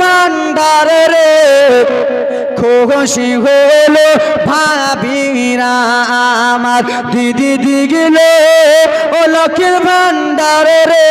ভান্ডারে রে খুশি হলো ভাবিরা আমার। দিদি দিগিলে ও লক্ষ্মীর ভান্ডারে রে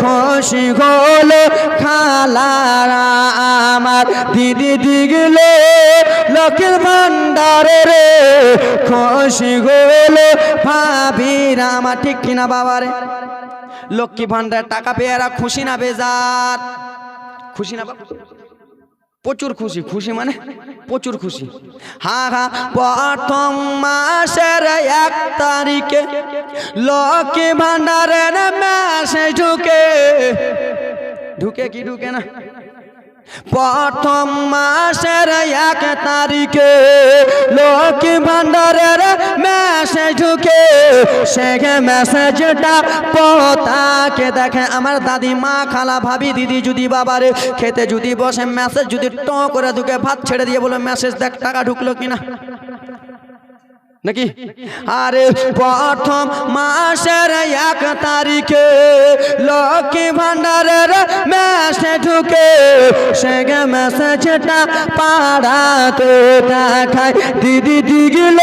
খুশি হলো খালারা আমার। দিদি দিগিলে লক্ষ্মীর ভান্ডারে রে খুশি হলো ভাবিরা আমার। ঠিক কিনা বাবারে? লক্ষ্মী ভান্ডার টাকা পেয়ারা খুশি না বেজার। খুশি না বাবা? প্রচুর খুশি খুশি মানে প্রচুর খুশি। হা হা, প্রথম মাসের এক তারিখে লক্ষ্মী ভান্ডারের মাসে ঢুকে। ঢুকে কি ঢুকে না? প্রথম মাসের এক তারিখে লক্ষ্মী ভান্ডারের মেসেজ ঢুকে, সে মেসেজটা পতাকে দেখে। আমার দাদি মা, খালা ভাবি, দিদি যদি বাবারে খেতে যদি বসে, মেসেজ যদি ট করে ঢুকে, ভাত ছেড়ে দিয়ে বলো, মেসেজ দেখ, টাকা ঢুকলো কিনা? নাকি? আরে প্রথম মাসের এক তারিখে লক্ষ্মী ভান্ডারের মেসে ঢুকে সে মেসেজটা পাড়াতে দেখায়। দিদি দিগিল।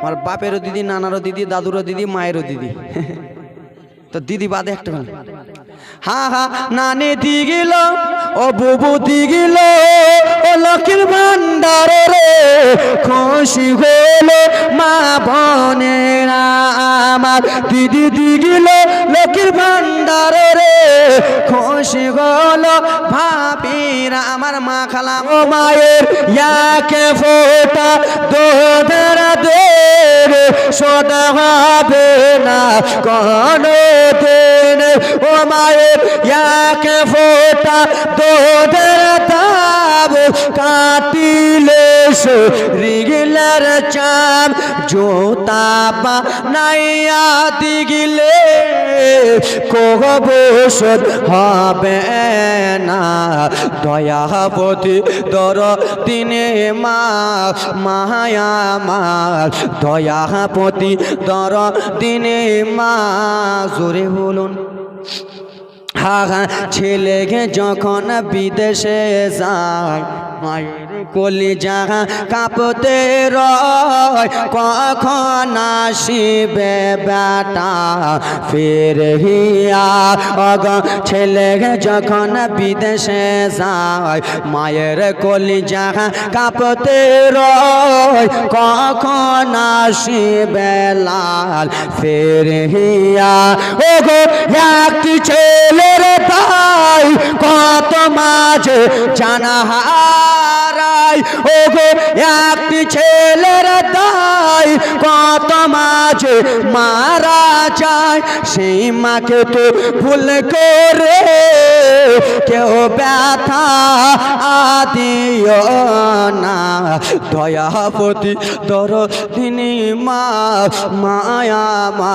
আমার বাপেরও দিদি, নানারও দিদি, দাদুরও দিদি, মায়েরও দিদি। তো দিদি বাদে একটা হা হা, নানি দিগিল ও বুবু দিগিল। লক্ষ্মীর ভান্ডারে রে, খুশি হলো মা বোনেরা আমার। দিদি দিগিল লক্ষ্মীর ভান্ডারে রে, খুশি হলো ভাবিরা আমার মা খালা ও মায়ের। ইয়াকে ফোটা দোদের দেব সদা হবে না কোনো দিন ও মায়ের ইয়াকে ফোটা দোদের রিগিলার চাম, জোতা বা নাইয়া দিগিলে কবসত হবে না, দয়াবতী দর দিনে মা, মায়া মা দয়াপতি দর দিনে মা, জোরে বলুন। হা হা ছেলেকে যখন বিদেশে যায় কলি যাহা কাঁপতে রয়, কখন আসিবে বেটা? ফের হিয়া অগ ছেলেকে যখন বিদেশে যায়, মায়ের কলি যাহা কাঁপতে রয়, কখন আসিবে লাল? ফের হিয়া ও গো একটি ছেলের তাই কত মাঝে জানা হারাই ও গো একটি ছেলের তাই কত মাঝে মারা যায়, সেই মাকে তো ভুল করে কেউ ব্যথা আদিও না। দয়াপতি দর তিনি মা, মায়া মা।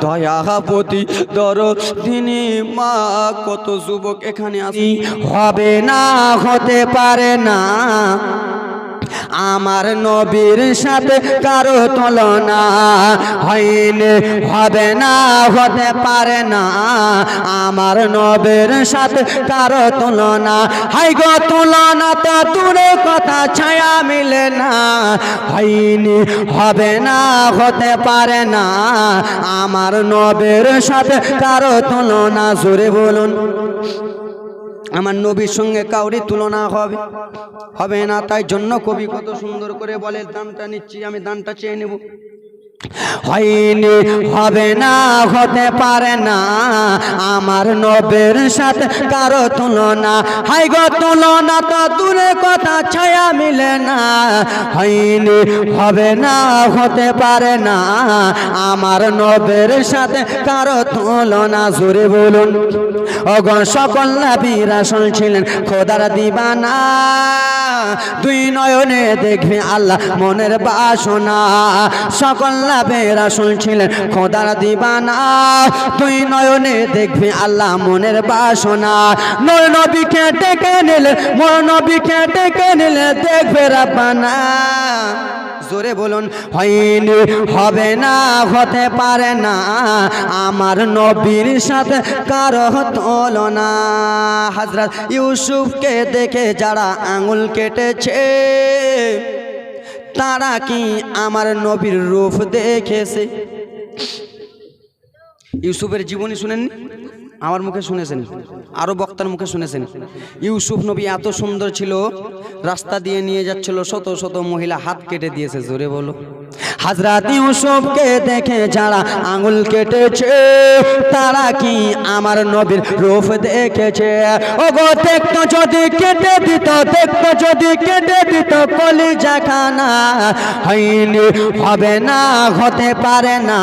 দয়াপতি দর তিনি মা, কত যুবক এখানে আসি হবে না, হতে পারে না। আমার নবীর সাথে কারও তুলনা হয়নি, হবে না, হতে পারে না। আমার নবীর সাথে কারও তুলনা হাই গো, তুলনা তো দূরে কথা ছায়া মিলে না। হয়নি, হবে না, হতে পারে না। আমার নবীর সাথে কারও তুলনা, জোরে বলুন। আমার নবীর সঙ্গে কাউরি তুলনা হবে হবে না। তাই জন্য কবি কত সুন্দর করে বলে, দানটা নিচ্ছি, আমি দানটা চেয়ে নেব। হয়নি, হবে না, হতে পারে না। আমার নবের সাথে কারও তুলনা। হাই গো, তুলনা তো দূরে, কথা ছায়া মিলে না। হয়নি, হবে না, হতে পারে না। আমার নবের সাথে কারও তুলনা, জোরে বলুন। অগণ সকল নাবিরা শুনছিলেন খোদার দিবানা। দুই নয়নে দেখবে আল্লাহ মনের বাসনা। সকল লাভেরা শুনছিলেন খোদার দিবানা দুই নয়নে দেখবে আল্লাহ মনের বাসনা। নর নবীকে ডেকে নিলে, মোর নবীকে ডেকে নিলে দেখবে রাব্বানা। জোরে বলুন, হয়নি, হবে না, হতে পারে না। আমার নবীর সাথে কারও তুলনা। হজরত ইউসুফকে দেখে যারা আঙুল কেটেছে তারা কি আমার নবীর রূপ দেখেছে? ইউসুফের জীবনী শুনেন আমার মুখে শুনেছেন। আরও বক্তার মুখে শুনেছেন। ইউসুফ নবী এত সুন্দর ছিল, রাস্তা দিয়ে নিয়ে যাচ্ছিল, শত শত মহিলা হাত কেটে দিয়েছে, জোরে বলো। হাজরাত ইউসুফকে দেখে যারা আঙুল কেটেছে, তারা কি আমার নবীর রূপ দেখেছে? ও গো দেখতো যদি কেটে দিত, দেখতো যদি কেটে দিত, কলিজা খানা হয়নি, হবে না, হতে পারে না।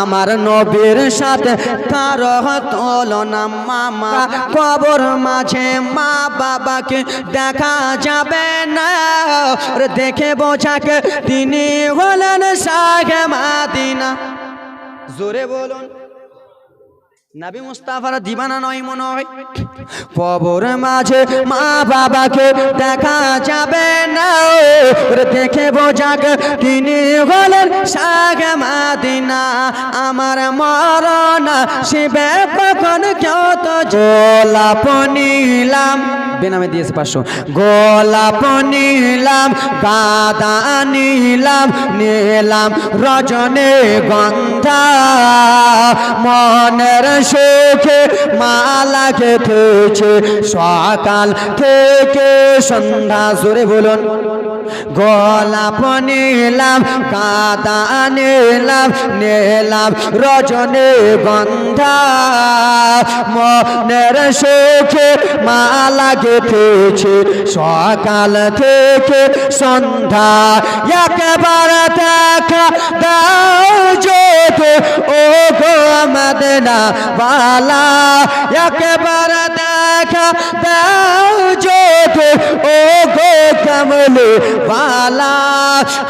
আমার নবীর সাথে কারও তুলনা মামা কবর মাঝে মা বাবাকে দেখা যাবে না। দেখে বোঝাকে তিনি হলেন সাগে মাদিনা। জোরে বলুন। নবী মুস্তাফার দিবানা নয় মনে হয়। কবর মাঝে মা বাবাকে দেখা যাবে না দেখে বোঝাক তিনি হলেন সাগে মাদিনা। আমার মরণ শিবে কখন? কেউ তো জোলাপ নিলাম। বেনামে দিয়েছে পাঁচশো। গোলাপ নিলাম গাদা নিলাম নিলাম রজনে গন্ধা। মনের সুখে মালা খেতেছে সকাল থেকে সন্ধ্যা জোরে বলুন। গোলাপ নিলাম কাদা নিলাম নিলাম রজনে গন্ধা। মনের সুখে মালা গেথেছে, সকাল থেকে সন্ধ্যা। একেবারে দেখা দাও যেতে ও গো মদনা বালা একেবারে দেখা দাও যেতে ও গো কমলে বালা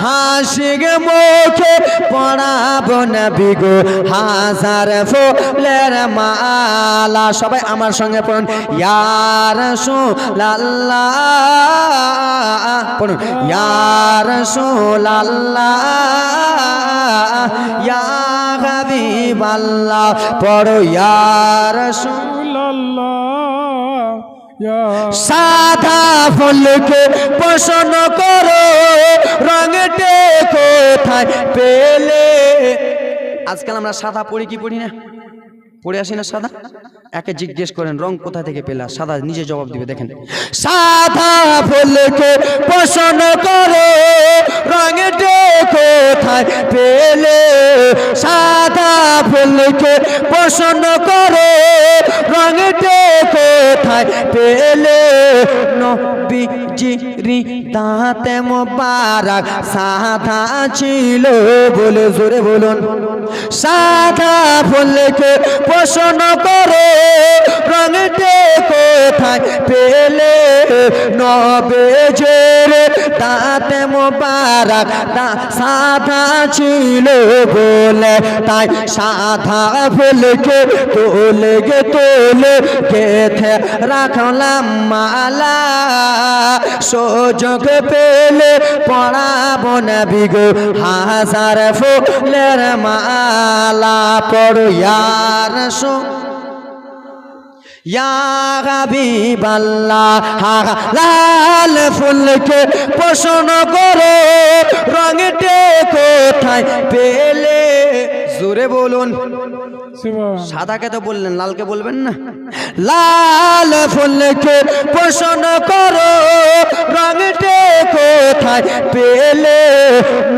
হাসিগ মুখে পড়াবো নবী গো। হাজার ফুলের মালা, সবাই আমার সঙ্গে পড়ুন। ইয়ার লাল্লাহ পড়ুন। ইয়ার লাল্লাহ ইয়া হাবিবাল্লাহ, পড়ো। ইয়ার সাদা ফুলকে পোষণ করো রঙটে কোথায় পেলে? আজকাল আমরা সাদা পড়ি কি পড়ি না? পড়ে আসি না সাদা? একে জিজ্ঞেস করেন, রং কোথা থেকে পেলা? সাদা নিজে জবাব দিবে, দেখেন। সাদা ফুলকে পোষণ করো রঙটে কোথায় পেলে? সাদা ফুলকে পোষণ করো রঙটে কোথায় পেলে? নবীজিরি দাঁতে মোবারক সাধা ছিল বলে জোরে বলুন। সাধা ফুলকে পোষণ করে রঙটে কোথায় পেলে নবেজের দাঁতে মোবারক, দা সাদা ছিল বলে, তাই সাদা ফুলকে তোলে গে তোলে গেথে রাখলাম মালা। সুযোগ পেলে পড়াবো না বিগো হাজার ফুলের মালা পড়ো ইয়ার সো লাল ফুলকে পোষণ করো রঙটে কোথায় পেলে? জোরে বলুন। সাদাকে তো বললেন, লালকে বলবেন না? লাল ফুলকে পোষণ করো, রঙটে কোথায় পেলে?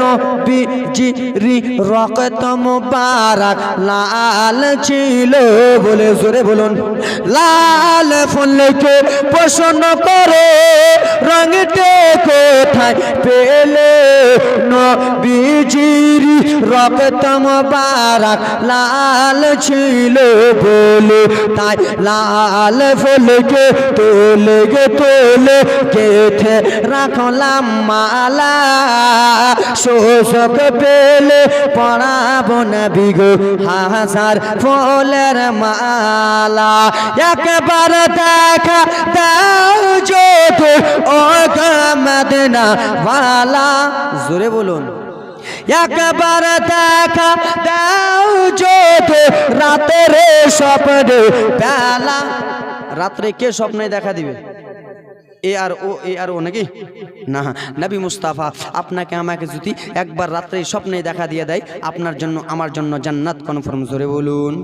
নবীজিরি রক্ত মুবারক লাল ছিল বলে জোরে বলুন। লাল ফুলকে পোষণ করো, রঙটে কোথায় পেলে? নবীজিরি রক্ত মুবারক লাল ছিল বলে, তাই লাল ফুলকে তোলে, গে তোলে কেথে রাখলাম মালা। শোষক পেলে পড়াবো না বিগো হাজার ফুলের মালা। একবার দেখা দাও যত ও মদিনা ওয়ালা জোরে বলুন। একবার দেখা দাও যত রাতের স্বপ্নে বেলা। রাত্রে কে স্বপ্নে দেখা দিবে? এ আর ও, এ আর ও নাকি? না, নবী মুস্তাফা আপনাকে আমাকে যদি একবার রাত্রে স্বপ্নে দেখা দিয়ে দেয়, আপনার জন্য, আমার জন্য জান্নাত কনফার্ম জোরে বলুন।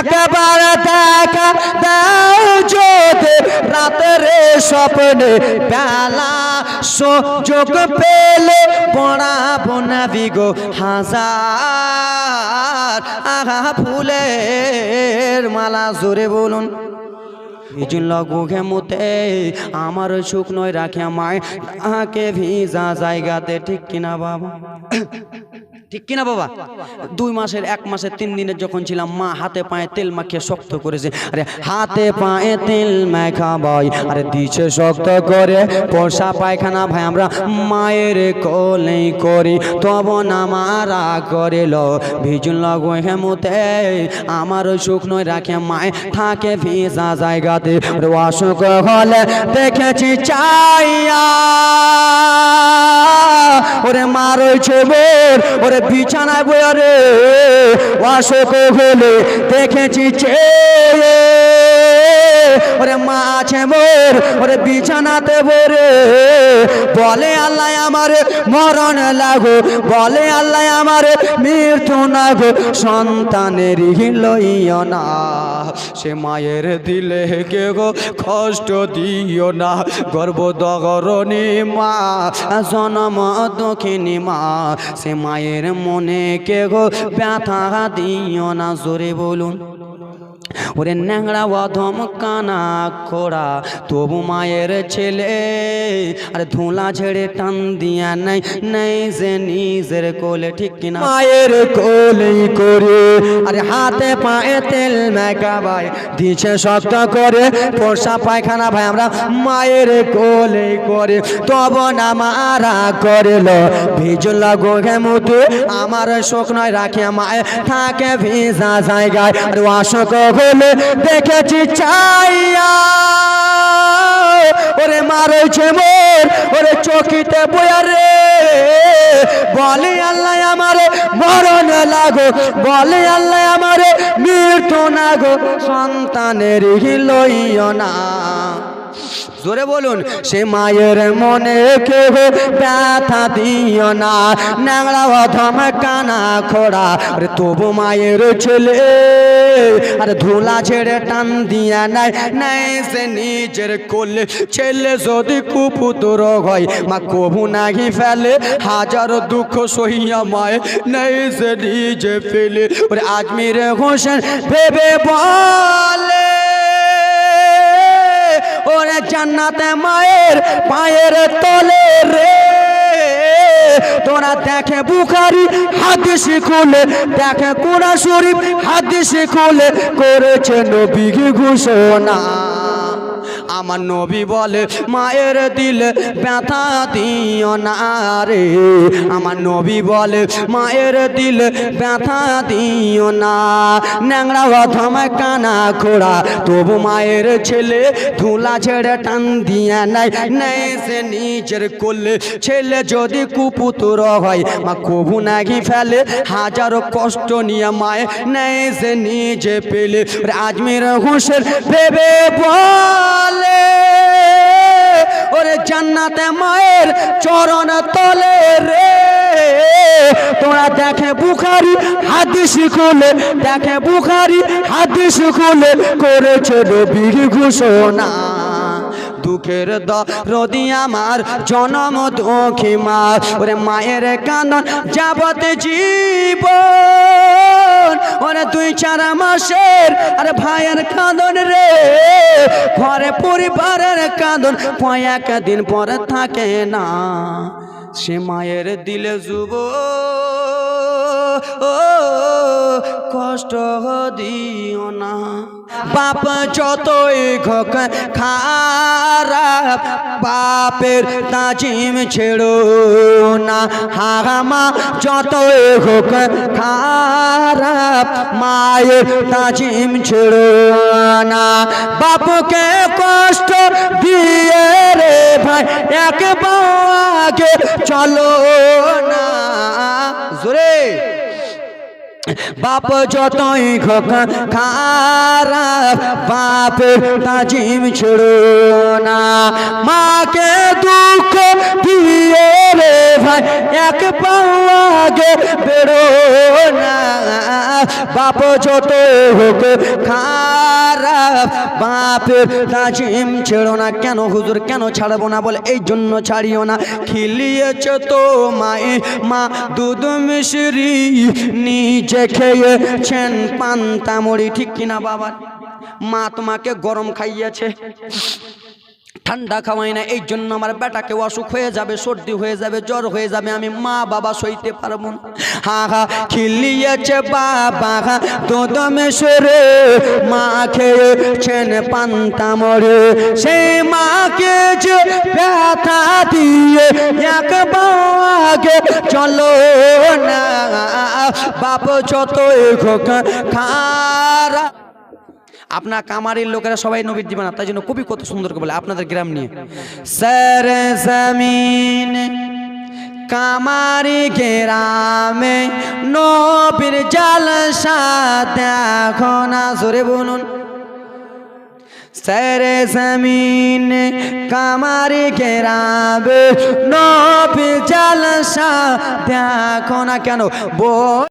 একবার দেখা দাও যদি রাতের স্বপ্নে বেলা। সুযোগ পেলে পড়াবো না বিগো। হাজার আহা ফুলের মালা, জোরে বলুন। ভিজুন গুঘে মুতে আমার সুখ নয়, রাখে মায় তাকে ভিজা জায়গাতে, ঠিক কিনা বাবা? ঠিক কিনা বাবা? দুই মাসের, এক মাসের, তিন দিনের যখন ছিলাম, মা হাতে পায়ে তেল মাখিয়ে শক্ত করেছে। আরে, হাতে পায়ে তেল মাখা ভাই আরে, দিছে শক্ত করে পোষা পায়খানা ভাই, আমরা মায়ের কোলেই করি। তব না মারা করিল, ভিজুন লগো হেমুতে। আমার সুখ নয় রাখে মায়, থাকে ভিজা জায়গাতে। অসুখ হলে দেখেছি চাইয়া। ওরে মারছে মোর ওরে বিছানায় বয়া রে। অসুখ হলে দেখেছি চে ওরে মা আছে মোর, ওরে বিছানাতে বরে বলে আল্লাহ আমার মরণ লাগো, বলে আল্লাহ আমার মৃত্যু নাগো, সন্তানের লইও না। সে মায়ের দিলে কে গো কষ্ট দিও না গর্ব দগরণী মা, জনম দক্ষিণী মা সে মায়ের মনে কে গো ব্যথা দিও না জোরে বলুন। ওরে ন্যাংরা অধম কানা খোড়া তবু মায়ের ছেলে। আরে ধুলা ছেড়ে টান দিয়া নাই নাই যে নিজের কোলে ঠিক কিনা? মায়ের কোলে করে। আরে হাতে পায়ে তেল মেকা ভাই দিছে শক্ত করে পোষা পায়খানা। ভাই আমরা মায়ের কোলে করে। তব না মারা করিল ভিজল গোঘে মুতু আমার শোক নয় রাখে মায় থাকে ভিজা জায়গায়। আর অশোক হলে দেখেছি চাইয়া ওরে মারছে মোর, ওরে চকিতে বয়া রে। বলে আল্লাহ আমারে মরণ লাগো, বলে আল্লাহ আমারে মৃত্যু নাগো, সন্তানের লইও না। জোরে বলুন, সে মায়ের মনে কেহ ব্যথা দিও না। ন্যাংরা অধম কানা খোড়া, আরে তবু মায়ের ছেলে। আরে ধুলা ছেড়ে টান দিয়া নাই নাই সে নিজের কোলে। ছেলে যদি কুপুতর হয়, মা কবু নাহি ফেলে। হাজার দুঃখ সহিয়া মায়, নাই সে নিজে ফেলে। ওরে আজমির হোসেন ভেবে বলে। ওরে জান্নাতে মায়ের, পায়ের তলে রে। তোরা দেখে বুখারি, হাদিস খুলে, দেখে কোরআন শরীফ, হাদিস খুলে করেছে নবী ঘোষণা। আমার নবী বলে, মায়ের দিলে ব্যথা দিও না রে। আমার নবী বলে, মায়ের দিলে ব্যথা দিও না। ন্যাংরা অথম কানা খোড়া, তবু মায়ের ছেলে ধুলা ছেড়ে টান দিয়া নাই। নাই সে নিজের কোলে, ছেলে যদি কুপুতর হয়, মা কবু নাগি ফেলে, হাজারো কষ্ট নিয়ে মায় নাই সে নিজে পেলে। আজমির হোসেন ভেবে বলে ওরে জান্নাতে মায়ের চরণ তলে রে। তোরা দেখে বুখারি হাদিস খুলে, দেখে বুখারি হাদিস খুলে করেছে রবির ঘোষণা। দুঃখের দরদি আমার, জনম দুঃখী মা ওরে মায়ের কান্দন যাবত জীবন। ওরে দুই চার মাসের, আরে ভাইয়ের কান্দন রে। ঘরে পরিবারের কান্দন কয়েক দিন পরে থাকে না। সে মায়ের দিলে যুব, ও, কষ্ট দিও না। বাপ যতই ঘোক খারাপ, বাপের তাজিম ছেড়ো না। হামা যতই হোক খারাপ, মায়ের তাজিম ছেড়ো না। বাপকে কষ্ট দিয়ে রে ভাই এক আগে চলো না। বাপ যতই খোক খারাপ বাপের তাজিম ছেড়ো না। মাকে দুঃখ দিয়ে রে ভাই, এক পাওয়াগে বেরো না। বাপ যত হোক খারাপ। বাপের তাজিম ছেড়ো না কেন হুজুর, কেন ছাড়বো না বলে? এই জন্য ছাড়িও না। খিলিয়েছ তো মাই মা দুধ মিশ্রি, নিজে খেয়েছেন পান্তামড়ি ঠিক কিনা বাবা? মা তোমাকে গরম খাইয়েছে। ঠান্ডা খাওয়াই না, এই জন্য আমার বেটাকে অসুখ হয়ে যাবে, সর্দি হয়ে যাবে, জ্বর হয়ে যাবে, আমি মা বাবা সইতে পারব না। হা হা, খিলিয়েছে বাবা, হা, দোদমেশ্বরে, মা খেয়েছেন পান্তা মরে। সেই মাকে যে ব্যথা দিয়ে এক বাগে চলো না, বাপ যতই খোক খারা আপনার কামারির লোকেরা সবাই নবীর দিবে না তাই জন্য কবি কত সুন্দর বলে, আপনাদের গ্রাম নিয়ে। স্যার জমিন কামারি গ্রামে নবীর জালসা দেখো না, জোরে বলুন। স্যার জমিন কামারি গ্রামে নবীর জালসা দেখো না কেন? বল